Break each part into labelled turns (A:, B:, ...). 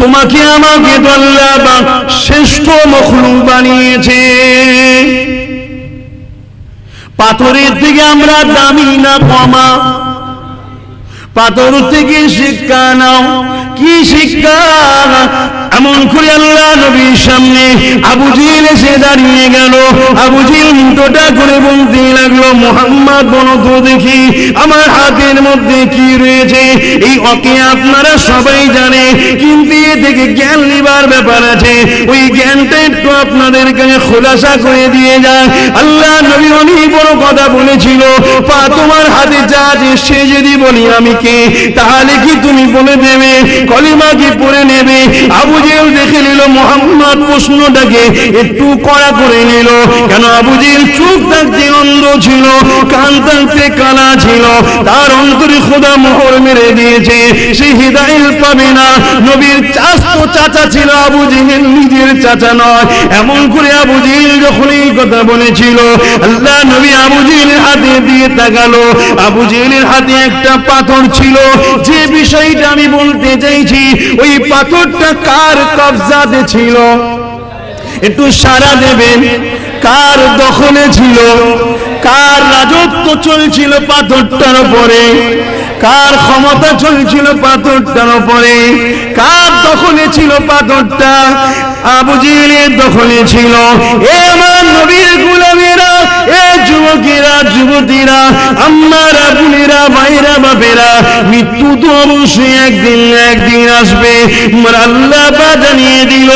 A: তোমাকে আমাকে তো শ্রেষ্ঠ মখলু বানিয়েছে। পাথরের থেকে আমরা দামি না কমা পাথর থেকে শিক্ষা নাও। কি শিক্ষা? এমন করে আল্লাহ নবীর সামনে আবু জিল এসে দাঁড়িয়ে গেল। আবু জিল মুটোটা করে বলতে লাগল, মোহাম্মদ, বলো তো দেখি আমার হাতের মধ্যে কি রয়েছে? এই অকে আপনারা সবাই জানে, কিন্তু এ থেকে জ্ঞান নিবার ব্যাপার আছে। ওই জ্ঞানটা একটু আপনাদের কাছে খোলাসা করে দিয়ে যায় আল্লাহ নবী অনেক বড় কথা বলেছিল, পা তোমার হাতে যা আছে সে যদি বলি আমি কে, তাহলে কি তুমি বলে দেবে? কলিমা কি পড়ে নেবে? আবু জেল দেখে নিল মোহাম্মদ প্রশ্নটাকে একটু কড়া করে নিল। কেন আবু চুপ থাকতে অন্ধ ছিল, কান কালা ছিল, তার অন্তরে খোদা মোহর মেরে দিয়েছে, সে হৃদায়ত পাবে না। নবীর চাস্ত চাচা ছিল, আবু জেহেল নিজের চাচা নয়। এমন করে আবু জেহেল যখন এই কথা বলেছিল, আল্লাহ নবী আবু জেহেলের হাতে দিয়ে তাকালো। আবু জেহেলের হাতে একটা পাথর ছিল, যে বিষয়টা আমি বলতে চাইছি, ওই পাথরটা কার কবজাতে ছিল? একটু সারা দেবেন, কার দখলে ছিল? কার রাজত্ব চলছিল পাথরটার উপরে? কার ক্ষমতা চলছিল পাথরটার উপরে? কার দখলে ছিল পাথরটা? আবু জিলের দখলে ছিল। এ আমার নবীর গুলামেরা, এ যুবকেরা, যুবতীরা ভাইরা বাপেরা, মৃত্যু তো অবশ্যই একদিন একদিন আসবে। বা জানিয়ে দিল,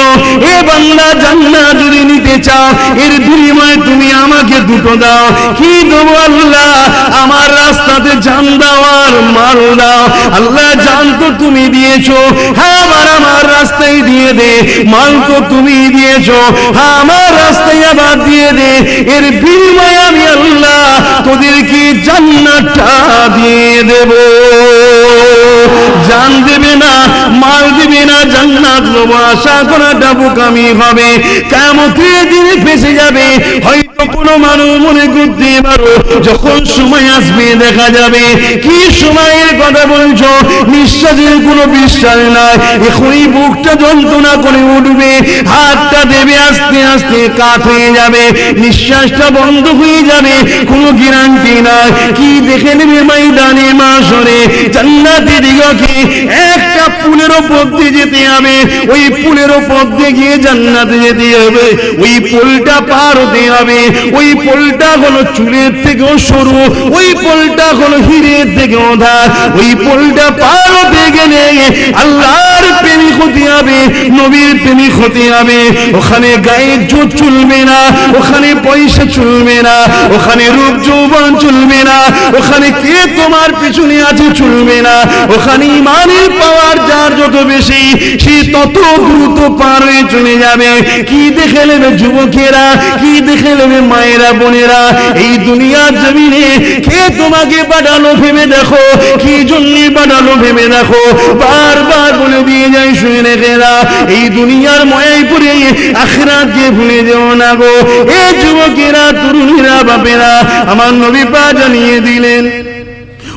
A: এ বাংলা জান্না যদি নিতে চাও, এর বিনিময়ে তুমি আমাকে দুটো দাও। কি দেবো আল্লাহ? আমার রাস্তাতে জান দাও মাল দাও আল্লাহ জান তুমি দিয়েছ। হ্যাঁ আমার আমার রাস্তায় দিয়ে দে। মাল তো তুমি দিয়েছ। হ্যাঁ আমার রাস্তায় আবার দিয়ে দে। এর বিনিময়ে আমি আল্লাহ তোদেরকে জান্নাতটা দিয়ে দেব। জান দেবে না, মাল দেবে না, জান্নাত লোব আশা করাটা বোকামি হবে। কেমতের দিনে ফেসে যাবে, হয়তো কোনো মানুষ মনে করতে পারো, যখন সময় আসবে দেখা যাবে। কি সময়ের কথা বলছো? নিঃশ্বাসের কোনো বিশ্বাস নাই। এখনই বুকটা যন্ত্রণা করে উঠবে, হাতটা দেবে, আস্তে আস্তে কাত হয়ে যাবে, নিঃশ্বাসটা বন্ধ হয়ে যাবে, কোনো গ্যারান্টি নাই। কি দেখে নেবে ময়দানে, মাসরে? জান্নাতি দিগকে এক একটা পুলের ওপর দিয়ে যেতে হবে। ওই পুলের ওপর দিয়ে গিয়ে জান্নাতে যেতে হবে। ওই পুলটা পার হতে হবে। ওই পুলটা হলো চুলের থেকেও সরু। ওই পুলটা হলো হিরের থেকেও ধার ওই পুলটা পার হতে গেলে আল্লাহর প্রেমিক হতে হবে, নবীর প্রেমিক হতে হবে। ওখানে গায়ের জোর চলবে না, ওখানে পয়সা চলবে না, ওখানে রূপ যৌবন চলবে না, ওখানে কে তোমার পিছনে আছে চলবে না, ওখানে ইমানের পাওয়ার যার যত বেশি, সে তত দ্রুত পার হয়ে চলে যাবে। কি দেখে নেবে যুবকেরা, কি দেখে নেবে মায়েরা, বোনেরা? এই দুনিয়ার জমিনে কে তোমাকে পাঠালো ভেবে দেখো? কি জন্য পাঠালো ভেবে দেখো? বারবার বলে দিয়ে যায়, শুনে রেখেরা এই দুনিয়ার ময়াই পড়ে আখরাতকে ভুলে যেও না গো। এ যুবকেরা, তরুণীরা, বাপেরা, আমার নবী পা জানিয়ে দিলেন।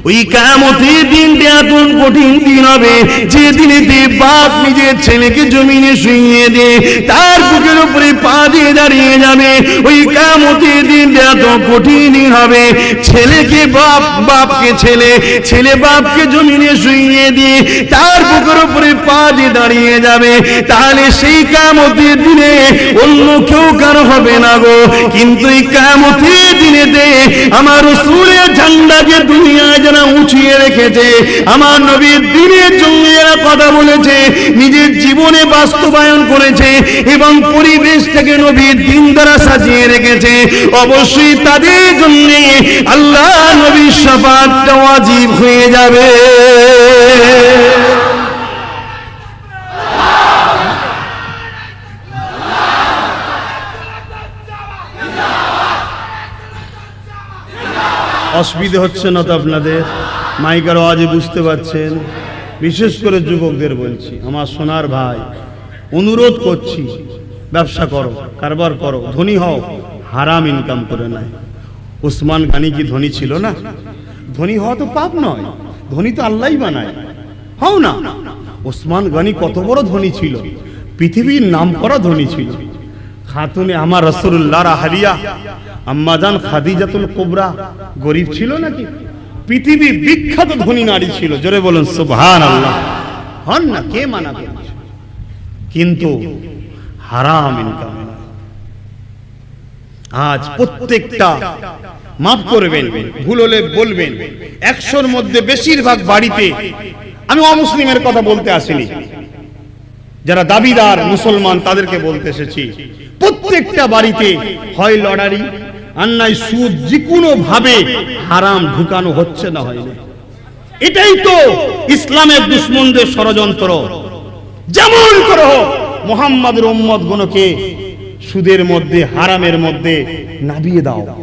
A: ওই কামতের দিনটা এত কঠিন দিন হবে। যে দিনেতে বাপ নিজের ছেলেকে জমিনে শুইয়ে দে, তার বুকের উপরে পা দিয়ে দাঁড়িয়ে যাবে। ওই কামতের দিনটা এত কঠিন দিন হবে। ছেলেকে বাপ, বাপকে ছেলে ছেলে বাপকে জমিনে শুইয়ে দিয়ে তার বুকের উপরে পা দিয়ে দাঁড়িয়ে যাবে। তাহলে সেই কামতের দিনে অন্য কেউ কারও হবে না গো। কিন্তু এই কামতের দিনেতে আমার রসুলের ঝান্ডাকে দুনিয়ায় যারা উঁচিয়ে রেখেছে। আমার নবীর দিনের জন্য এরা কথা বলেছে, নিজের জীবনে বাস্তবায়ন করেছে এবং পরিবেশটাকে নবীর দিন দ্বারা সাজিয়ে রেখেছে। অবশ্যই তাদের জন্য আল্লাহ নবীর সাফাতটা ওয়াজিব হয়ে যাবে। অসুবিধে হচ্ছে না তো আপনাদের? মাইকার আওয়াজে বুঝতে পারছেন। বিশেষ করে যুবকদের বলছি, আমার সোনার ভাই, অনুরোধ করছি, ব্যবসা করো, কারবার করো, ধনী হও, হারাম ইনকাম করে নাই ওসমান গানি কি ধনী ছিল না? ধনী হওয়া তো পাপ নয়, ধনী তো আল্লাহই বানায়। হও না, ওসমান গনি কত বড় ধনী ছিল, পৃথিবীর নাম করা ধনী ছিল। খাতুনে আমার রসুল্লাহ হারিয়া আম্মাজান খাদিজাতুল কোবরা, গরিব ছিল নাকি? পৃথিবী বিখ্যাত ধনী নারী ছিল। জোরে বলুন সুবহান আল্লাহ হন না, কে মানা কিন্তু হারাম ইনকাম আজ প্রত্যেকটা মাফ করবেন, ভুল হলে বলবেন। একশোর মধ্যে বেশিরভাগ বাড়িতে আমি অমুসলিমের কথা বলতে আসিনি। যারা দাবিদার মুসলমান, তাদেরকে বলতে এসেছি। প্রত্যেকটা বাড়িতে হয় লড়ারি নাই সুদ যে ভাবে হারাম ঢুকানো হচ্ছে না হয়নি। এটাই তো ইসলামের দুশ্মনদের ষড়যন্ত্র। যেমন করে হোক, মোহাম্মদের উম্মত গুলোকে সুদের মধ্যে, হারামের মধ্যে নাবিয়ে দাও।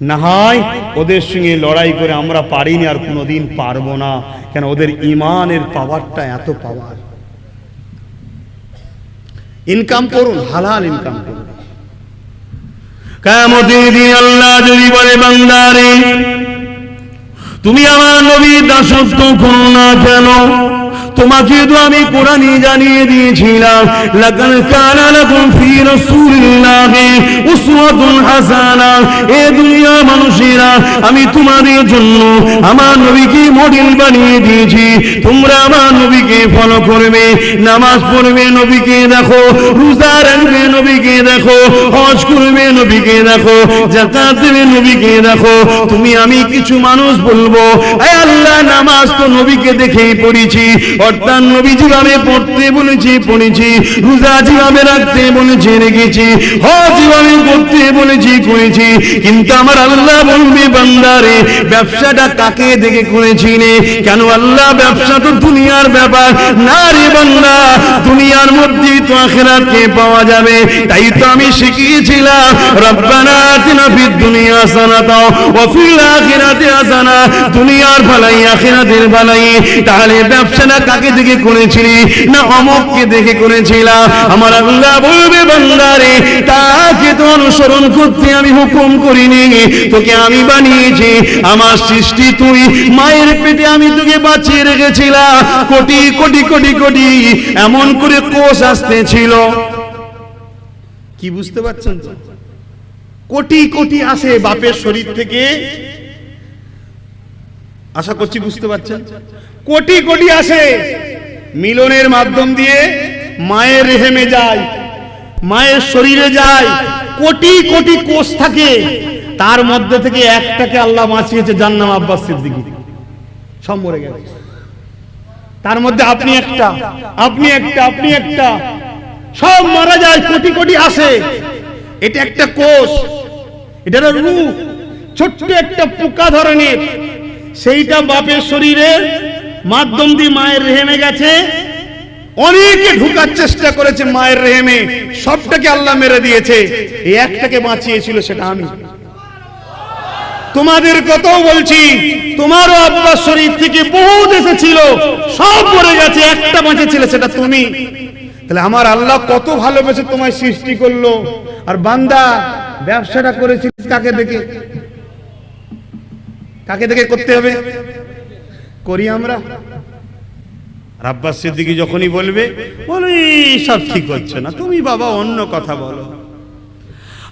A: না হয় ওদের সঙ্গে লড়াই করে আমরা পারিনি আর কোনোদিন পারব না, কেন ওদের ইমানের পাওয়ারটা এত পাওয়ার। ইনকাম করুন, হালাল ইনকাম করুন। আল্লাহ যদি বলে বান্দারে তুমি আমার নবীর দাসত্ব করো না কেন? তোমাকে তো আমি কোরআনে জানিয়ে দিয়েছিলাম, লাকাদ কানা লাকুম ফি রাসূলিল্লাহি উসওয়াতুন হাসানা। এ দুনিয়া মানুষেরা, আমি তোমাদের জন্য আমার নবীকে মডেল বানিয়ে দিয়েছি। তোমরা আমার নবীকে ফলো করবে, নামাজ পড়বে নবীকে দেখো, রোজা রাখবে নবীকে দেখো, হজ করবে নবীকে দেখো, যাকাত দেবে নবীকে দেখো। তুমি আমি কিছু মানুষ বলব আল্লাহ, নামাজ তো নবীকে দেখেই পড়েছি অর্থাৎ নবী যেভাবে পড়তে বলেছি, পড়েছি। রোজা যেভাবে রাখতে বলেছি, রেখেছি। হজ যেভাবে করতে বলেছি, করেছি। কিন্তু আমার আল্লাহ বলবে, বান্দারে, ব্যবসাটা কাকে দেখে করেছি রে? কেন আল্লাহ, ব্যবসা তো দুনিয়ার ব্যাপার। না রে বান্দা, দুনিয়ার মধ্যেই তো আখেরাতকে পাওয়া যাবে? তাই তো আমি শিখিয়েছিলাম, রব্বানা আতিনা ফিদ দুনিয়া হাসানাতা ওয়া ফিল আখিরাতি হাসানা। দুনিয়ার ভালাই, আখিরাতের ভালাই। তাহলে ব্যবসাটা কাকে দেখে করেছিলি? না অমককে দেখে করেছিলাম আমার আল্লাহ বলবে বান্দারে তাকে তো অনুসরণ করতে আমি হুকুম করিনি। তোকে আমি বানিয়েছি, আমার সৃষ্টি তুই, মায়ের পেটে আমি তোকে বাঁচিয়ে রেখেছিলাম কোটি কোটি কোটি কোটি, এমন করে কোষ আসতে ছিল। কি বুঝতে পারছেন? কোটি কোটি আসে বাপের শরীর থেকে। আশা করছি বুঝতে পারছেন? কোটি কোটি আসে। মিলনের মাধ্যম দিয়ে মায়ের রেহেমে যায়, মায়ের শরীরে যায়, কোটি কোটি কোষ থাকে। তার মধ্যে থেকে একটাকে আল্লাহ বাঁচিয়েছে যার নাম আব্বাস সিদ্দিকী। সব মরে গেছে। তার মধ্যে আপনি একটা আপনি একটা আপনি একটা। সব মারা যায়, কোটি কোটি আসে। এটা একটা কোষ এটা রূপ। ছোট্ট একটা পোকা ধরনের। সেইটা বাপের শরীরের মাধ্যম দিয়ে মায়ের রেহেমে গেছে। অনেকে ঢুকার চেষ্টা করেছে মায়ের রেহেমে, সবটাকে আল্লাহ মেরে দিয়েছে। এই একটাকে বাঁচিয়েছিল সেটা আমি। তোমাদের কথাও বলছি, তোমারও আব্বার শরীর থেকে বহু দেশে ছিল সব মরে গেছে, একটা বাঁচেছিল সেটা তুমি। তাহলে আমার আল্লাহ কত ভালোবেসে তোমায় সৃষ্টি করল। আর বান্দা, ব্যবসাটা করেছিস কাকে দেখে? কাকে দেখে করতে হবে? করি আমরা। আর আব্বাস সিদ্দিকি যখনই বলবে বলি সব ঠিক হচ্ছে না। তুমি বাবা অন্য কথা বলো।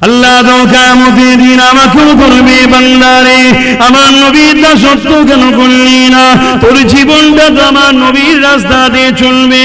A: আল্লাহ তো কেমতের দিন আমাকেও করবে বান্দারে আমার নবীর দাসত্ব কেন করলি না? তোর জীবনটা তো আমার নবীর রাস্তা দিয়ে চলবে।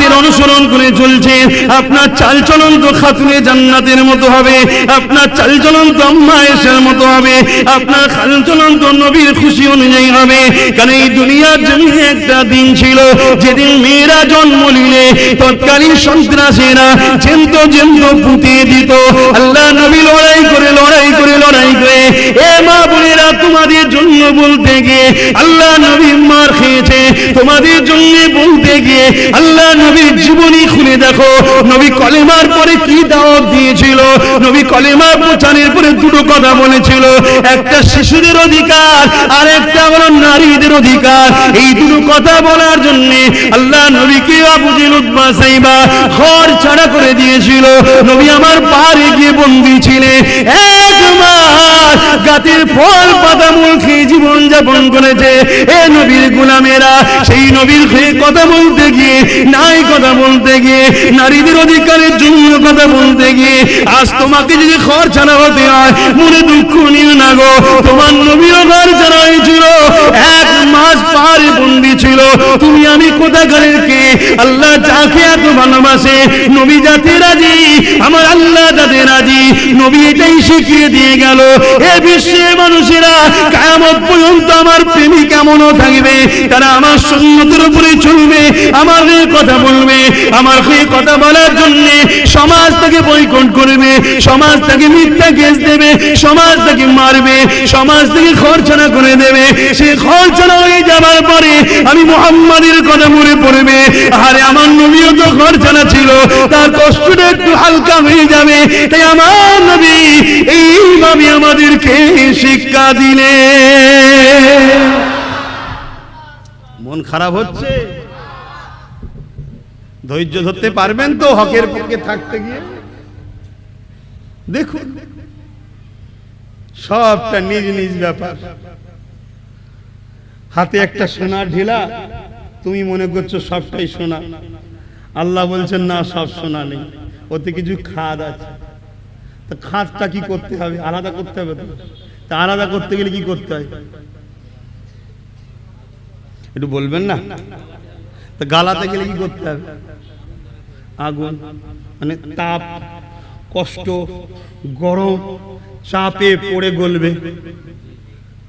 A: অনুসরণ করে চলছে। আপনার চালচলন তো খাতুনে জান্নাতের মতো হবে। আপনার চালচলন তো আম্মা এসের মতো হবে। আপনার চালচলন তো নবীর খুশি অনুযায়ী হবে। কারণ এই দুনিয়ার জমিনে একটা দিন ছিল, যেদিন মেয়েরা জন্ম নিলে তৎকালীন সন্ত্রাসীরা জেন্ত জেন্ত পুঁতিয়ে দিত। আল্লাহ নবী লড়াই করে লড়াই করে লড়াই করে। এ মা বোনেরা, তোমাদের জন্য বলতে গিয়ে আল্লাহ নবী মার খেয়েছে। তোমাদের জন্য বলতে গিয়ে আল্লাহ নবীর জীবনী খুলে দেখো। নবী কলেমার পরে কি দাওয়াত দিয়েছিল? নবী কলেমার প্রচারের পরে দুটো কথা বলেছিল। একটা শিশুদের অধিকার, আর একটা হলো নারীদের অধিকার। এই দুটো কথা বলার জন্য আল্লাহ নবীকে উদ্বা সাইবা ছাড়া করে দিয়েছিল। নবী আমার পারে গিয়ে বন্দি ছিলেন। এক মাস ফল খেয়ে জীবন যাপন করেছে। এ নবীর গুলামেরা, সেই নবীর কথা বলতে গিয়ে নাই কথা বলতে গিয়ে, নারীদের অধিকারের জন্য কথা বলতে গিয়ে, আজ তোমাকে যদি ঘর ছাড়া হতে হয়, মনে দুঃখ না গো। তোমার ঘর ছাড়া হয়েছিল, এক মাস পারে বন্দি ছিল। তুমি আমি কোথাকারের কে? আল্লাহ যাকে এত ভালোবাসে, নবী রাজি, আমার আল্লাহ যাতে রাজি। নবী এটাই শিখিয়ে দিয়ে গেল এ বিশ্বের মানুষেরা, কায়ামত পর্যন্ত আমার প্রেমী কেমনও থাকবে, তারা আমার সন্ন্যতের উপরে চলবে আমার কথা বলবে, আমার হয়ে কথা বলার জন্য সমাজ তাকে বৈকট করবে, সমাজ তাকে মিথ্যা কেস দেবে, সমাজ তাকে মারবে, সমাজ থেকে খরচনা করে দেবে। সে খরচনা হয়ে যাবার পরে আমি মোহাম্মদের কথা মনে পড়বে। আরে আমার নবীও তো খরচনা ছিল, তার কষ্টটা একটু হালকা হয়ে যাবে। তাই আমার নবী এইভাবে আমাদেরকে শিক্ষা দিলে মন খারাপ হচ্ছে? ধৈর্য ধরতে পারবেন তো হকের পক্ষে থাকতে গিয়ে? দেখুন, সবটা নিজ নিজ ব্যাপার। হাতে একটা সোনার ঢিলা, তুমি মনে করছ সবটাই সোনা। আল্লাহ বলছেন, না, সব সোনা নেই, ওতে কিছু খাদ আছে। তা খাদটা কি করতে হবে? আলাদা করতে হবে তো? তা আলাদা করতে গেলে কি করতে হয়? একটু বলবেন না? তা গালাতে গেলে কি করতে হবে? আগুন মানে তাপ, কষ্ট, গরম, চাপে পড়ে গলবে।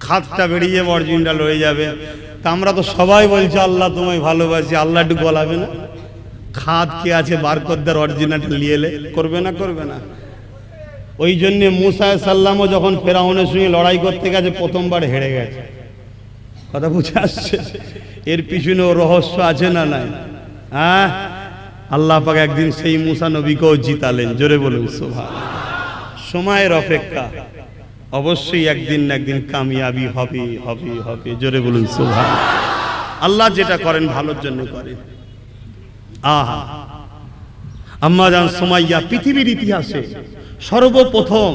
A: খাতটা বেরিয়ে অরিজিনটা লয়ে যাবে। তা আমরা তো সবাই বলছি, আল্লাহ তোমায় ভালোবাসি। আল্লাহ একটু গলাবে না। খাদ কে আছে বারকদ্দার অরিজিনালটা এলে। করবে না করবে না। ওই জন্যে মুসা সাল্লামও যখন ফেরাউনের সঙ্গে লড়াই করতে গেছে, প্রথমবার হেরে গেছে। কথা বুঝে আসছে? এর পিছনেও রহস্য আছে না নাই? হ্যাঁ? আল্লাহ পাক একদিন সেই মুসা নবীকেও জিতালেন। জোরে বলুন সোভা সময়ের অপেক্ষা। অবশ্যই একদিন না একদিন কামিয়াবি হবে হবে হবে। জোরে বলুন সোভা আল্লাহ যেটা করেন, ভালোর জন্য করেন। আহা। আম্মা জান সোমাইয়া, পৃথিবীর ইতিহাসে সর্বপ্রথম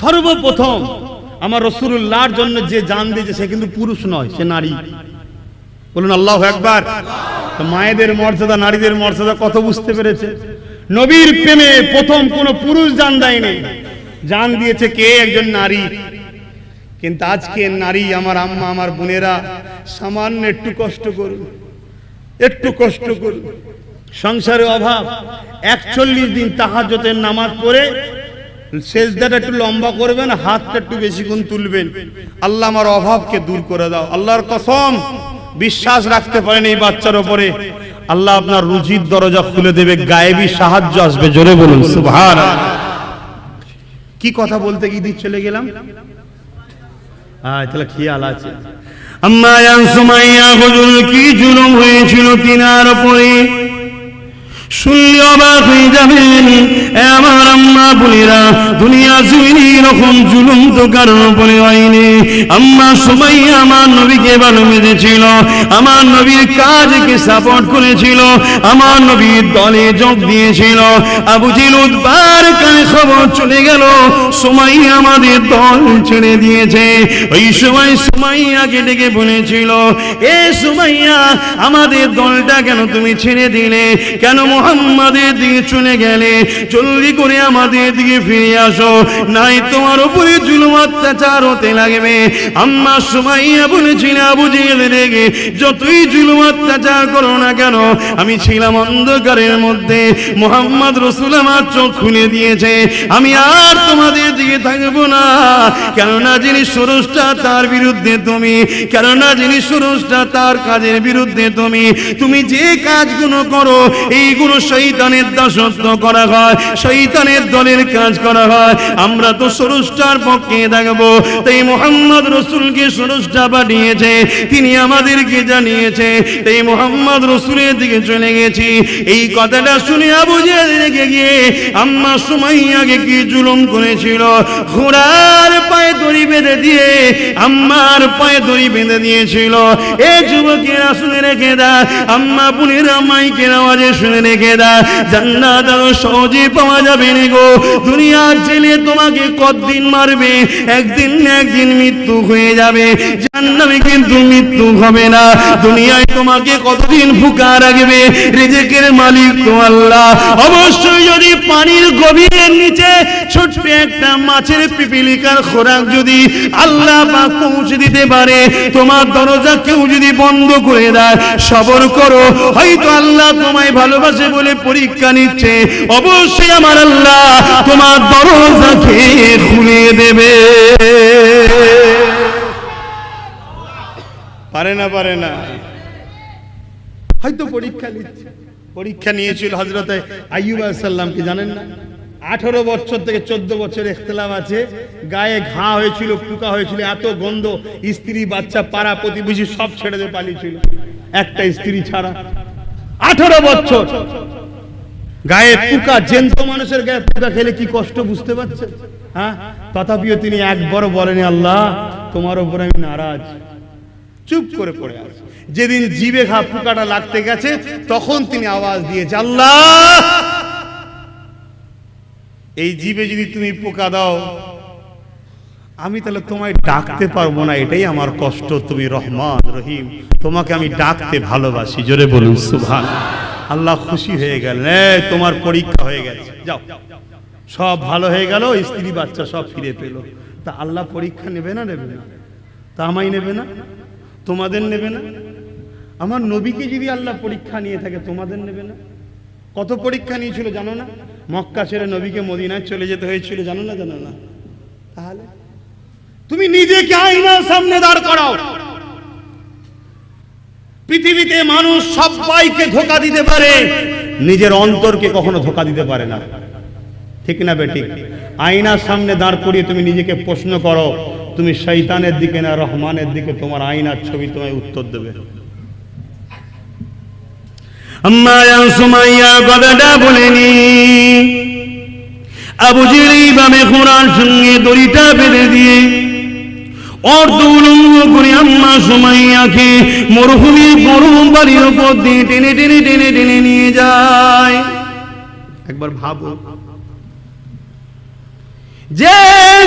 A: সর্বপ্রথম আমার রসুল্লাহর জন্য যে জান দিয়েছে, সে কিন্তু পুরুষ নয়, সে নারী। বলুন, আল্লাহ একবার মায়েদের মর্যাদা, নারীদের মর্যাদা কত বুঝতে পেরেছে? নবীর প্রেমে প্রথম কোন পুরুষ জান দেয়নি। জান দিয়েছে কে? একজন নারী। কিন্তু আজকে নারী আমার আম্মা, আমার বোনেরা সামান্য একটু কষ্ট করুন, একটু কষ্ট করুন। সংসারে অভাব। একচল্লিশ দিন তাহাজতের নামাজ পড়ে শেষদাটা একটু লম্বা করবেন, হাতটা একটু বেশিক্ষণ তুলবেন। আল্লাহ আমার অভাবকে দূর করে দাও। আল্লাহর কসম। বিশ্বাস রাখতে পারেন এই বাচ্চার ওপরে আল্লাহ আপনার রুজির দরজা খুলে দেবে গায়েবী সাহায্য আসবে জোরে বলুন সুভার কি কথা বলতে গিয়ে চলে গেলাম? হ্যাঁ তাহলে খেয়াল আছে। আম্মা জান সুমাইয়া হুজুর কি জুলুম হয়েছিল তিনার উপরে? শুনলে অবাক হয়ে যাবেন আমার আম্মা বোনেরা, দুনিয়া জমিনে এরকম জুলুম তো কারোর উপরে হয়নি। আম্মা সবাই আমার নবীকে ভালোবেসেছিল আমার নবীর কাজকে সাপোর্ট করেছিল, আমার নবীর দলে যোগ দিয়েছিল। আবু জিল উদ্বার কানে খবর চলে গেল, সময় আমাদের দল ছেড়ে দিয়েছে। ওই সময় সুমাইয়াকে ডেকে বলেছিল, এ সুমাইয়া, আমাদের দলটা কেন তুমি ছেড়ে দিলে? কেন মোহাম্মদের দিকে চলে গেলে জলদি করে আমাদের দিকে ফিরে আসো। নাই তোমার উপরে জুলুম অত্যাচার হতে লাগবে। আম্মা সুমাইয়া বলেছিল, আবু জেল রেগে যতই জুলুম অত্যাচার করো না কেন, আমি ছিলাম অন্ধকারের মধ্যে। মোহাম্মদ রসুল আমার চোখ খুলে দিয়েছে, আমি আর তোমাদের দিকে থাকব না। কেননা যিনি সুরসটা তার বিরুদ্ধে তুমি। কেননা যিনি সুরসটা তার কাজের বিরুদ্ধে তুমি। তুমি যে কাজগুলো করো, এইগুলো কোনো শৈতানের দাসত্ব করা হয়, শৈতানের দলের কাজ করা হয়। আমরা তো স্রষ্টার পক্ষে থাকব। তাই মোহাম্মদ রসুলকে স্রষ্টা পাঠিয়েছে, তিনি আমাদেরকে জানিয়েছে, তাই মোহাম্মদ রসুলের দিকে চলে গেছি। এই কথাটা শুনে আবু রেখে গিয়ে আম্মা সুমাইয়াকে কি জুলুম করেছিল? ঘোড়ার পায়ে দড়ি বেঁধে দিয়ে আম্মার পায়ে দড়ি বেঁধে দিয়েছিল। এ যুবকেরা শুনে রেখে দা আম্মা বোনেরা মাইকের আওয়াজে শুনে রেখে দা জান্নাত আরও সহজে পাওয়া যাবে রে গো। দুনিয়ার ছেলে তোমাকে কতদিন মারবে? একদিন না একদিন মৃত্যু হয়ে যাবে। জান্নামে কিন্তু মৃত্যু হবে না। দুনিয়ায় তোমাকে কতদিন ফুকা রাখবে? রিজেকের মালিক তো আল্লাহ। অবশ্যই যদি পানির গভীরের নিচে ছোট্ট একটা মাছের পিপিলিকার খোরাক যদি আল্লাহ পাক পৌঁছে দিতে পারে, তোমার দরজা কেউ যদি বন্ধ করে দেয়, সবর করো। হয়তো আল্লাহ তোমায় ভালোবাসে বলে পরীক্ষা নিচ্ছে অবশ্যই আমার আল্লাহ তোমার দরজাকে খুলে দেবে। পারে না পারে না। হয়তো পরীক্ষা নিচ্ছে। পরীক্ষা নিয়েছিল হজরত আইয়ুব সাল্লামকে জানেন না? আঠারো বছর থেকে চোদ্দ বছর ইখতলাম আছে গায়ে ঘা হয়েছিল পোকা হয়েছিল এত গন্ধ স্ত্রী বাচ্চা পাড়া প্রতিবেশী সব ছেড়ে দিয়ে পালিয়েছিল। একটা স্ত্রী ছাড়া। আঠারো বছর। গায়ে পোকা জেন্ত মানুষের গায়ে পোকা খেলে কি কষ্ট বুঝতে পারছেন হ্যাঁ? তথাপিও তিনি একবারও বলেনি, আল্লাহ, তোমার উপর আমি নারাজ। চুপ করে পড়ে আছে। যেদিন জিবে ঘা পোকাটা লাগতে গেছে, তখন তিনি আওয়াজ দিয়েছে, আল্লাহ! এই জীবে যদি তুমি পোকা দাও আমি তাহলে তোমায় ডাকতে পারব না, এটাই আমার কষ্ট, তুমি রহমান, রহিম। তোমাকে আমি ডাকতে ভালোবাসি, জোরে বলুন, সুভান। আল্লাহ খুশি হয়ে গেল তোমার পরীক্ষা হয়ে গেছে, যাও। সব ভালো হয়ে গেল, স্ত্রী বাচ্চা সব ফিরে পেল। তা আল্লাহ পরীক্ষা নেবে না নেবে না? তা আমায় নেবে না? তোমাদের নেবে না? আমার নবীকে যদি আল্লাহ পরীক্ষা নিয়ে থাকে, তোমাদের নেবে না? কত পরীক্ষা নিয়েছিল জানো না? মক্কা ছেড়ে নবীকে মদিনায় চলে যেতে হয়েছিল, জানো না জানো না? তাহলে? তুমি নিজেকে আয়নার সামনে দাঁড় করাও। পৃথিবীতে মানুষ সবাইকে ধোকা দিতে পারে, নিজের অন্তরকে কখনো ধোকা দিতে পারে না। ঠিক না বেঠিক? আয়নার সামনে দাঁড় করিয়ে তুমি নিজেকে প্রশ্ন করো, তুমি শৈতানের দিকে না রহমানের দিকে, তোমার আয়নার ছবি তোমায় উত্তর দেবে। আম্মা সুমাইয়া কথাটা বলেনি ঘোড়ার সঙ্গে দড়িটা বেঁধে দিয়ে অর্ধ উলঙ্গ করে আম্মা সুমাইয়াকে মরুভূমির গরম বাড়ির উপর দিয়ে টেনে টেনে টেনে টেনে নিয়ে যায়। একবার ভাবো যে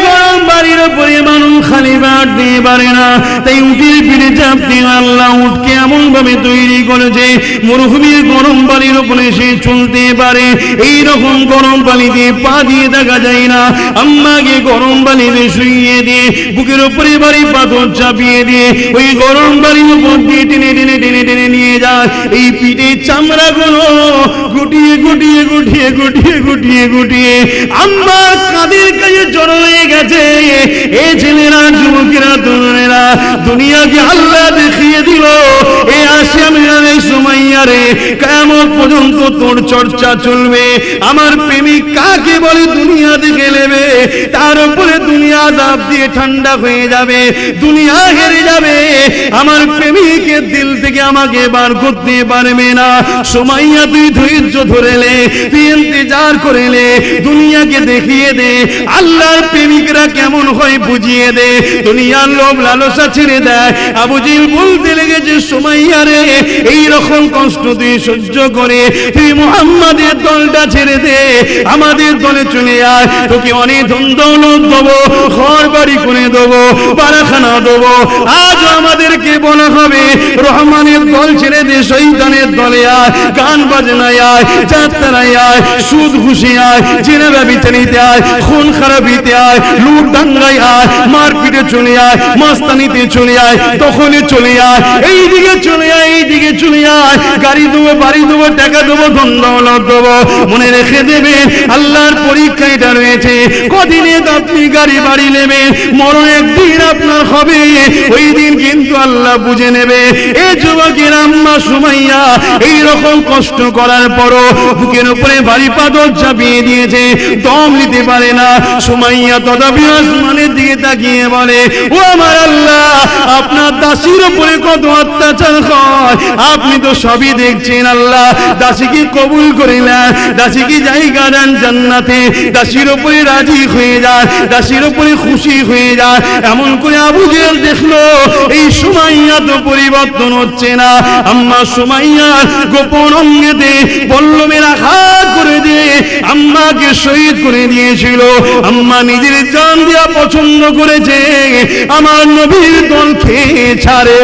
A: গরম বাড়ির উপরে মানুষ খালি বাট দিয়ে পারে না, তাই উঠির পিঠে চাপ দিয়ে আল্লাহ উঠকে এমন ভাবে তৈরি করেছে, মরুভূমির গরম বাড়ির উপরে সে চলতে পারে। এই রকম গরম পানিতে পা দিয়ে দেখা যায় না, আম্মাকে গরম পানিতে শুইয়ে দিয়ে, বুকের উপরে বাড়ি পাথর চাপিয়ে দিয়ে, ওই গরম বাড়ির উপর দিয়ে টেনে টেনে টেনে টেনে নিয়ে যায়। এই পিঠে চামড়া গুলো গুটিয়ে গুটিয়ে গুটিয়ে গুটিয়ে গুটিয়ে গুটিয়ে আম্মার কাদের জড়ো হয়ে গেছে। ছেলেরা, যুবকেরা, তরুণেরা, দুনিয়াকে আল্লাহ দেখিয়ে দিল। এ আসিয়ামের এই সময় রে কেমন পর্যন্ত তোর চর্চা চলবে। আমার প্রেমিক কাকে বলে দুনিয়া দেখে নেবে? তার উপরে দাব দিয়ে ঠান্ডা হয়ে যাবে, দুনিয়া হেরে যাবে। আমার প্রেমিকের দিল থেকে আমাকে বার করতে পারবে না। সময়য়া তুই ধৈর্য ধরেলে তুই ইন্তজার করেলে দুনিয়াকে দেখিয়ে দে। আল্লাহর প্রেমিকরা কেমন হয় বুঝিয়ে দে। দুনিয়ার লোভ লালসা ছেড়ে দেয়। আবুজিল বলতে লেগেছে সময়য়া রে এই রকম কষ্ট তুই সহ্য করে, তুই মোহাম্মদের দলটা ছেড়ে দে। আমাদের দলে চলে আয়, তোকে অনেক ধন দৌলত দেবো। ঘর বাড়ি করে দেবো পারাখানা দেবো। আজ আমাদেরকে বলা হবে? রহমানের দল ছেড়ে দে শৈতানের দলে আয়, গান বাজনায় আয়, যাত্রায় আয়, সুদ ঘুষে আয়, জেনে ব্যবচারিতে আয়, খুন খারাপিতে আয়, লুট দাঙ্গায় আয়, মারপিটে চলে আয়, মাস্তানিতে চলে আয় তখনই চলে আয় এই দিকে চলে আয় এই দিকে চলে আয়, গাড়ি দেবো, বাড়ি দেবো, টাকা দেবো, ধন দেবো। মনে রেখে দেবেন, আল্লাহর পরীক্ষা এটা রয়েছে। কদিনে আপনি গাড়ি বাড়ি নেবেন মরণ একদিন আপনার হবে। ওই দিন কিন্তু আল্লাহ বুঝে নেবে। এ যুবকের আম্মা সুমাইয়া এই রকম কষ্ট করার পরও বুকের উপরে পাদর চাপিয়ে দিয়েছে। দম নিতে পারে না। সুমাইয়া তথাপি আসমানের দিকে তাকিয়ে বলে, ও আমার আল্লাহ, আপনার দাসির উপরে কত অত্যাচার হয়। আপনি তো সবই দেখছেন আল্লাহ। দাসীকে কবুল করে নেন। দাসীকে জায়গা দেন জান্নাতে। দাসীর উপরে রাজি হয়ে যায় দাসীর উপরে খুশি হয়ে যায়। এমন করে আবু জেল দেখল, এই সুমাইয়া তো পরিবর্তন হচ্ছে না। আম্মা সুমাইয়ার গোপন অঙ্গেতে পল্লবের আঘাত করে দিয়ে আম্মাকে শহীদ করে দিয়েছিল। আম্মা নিজের জান দেওয়া পছন্দ করেছে, আমার নবীর দল খেয়ে ছাড়ে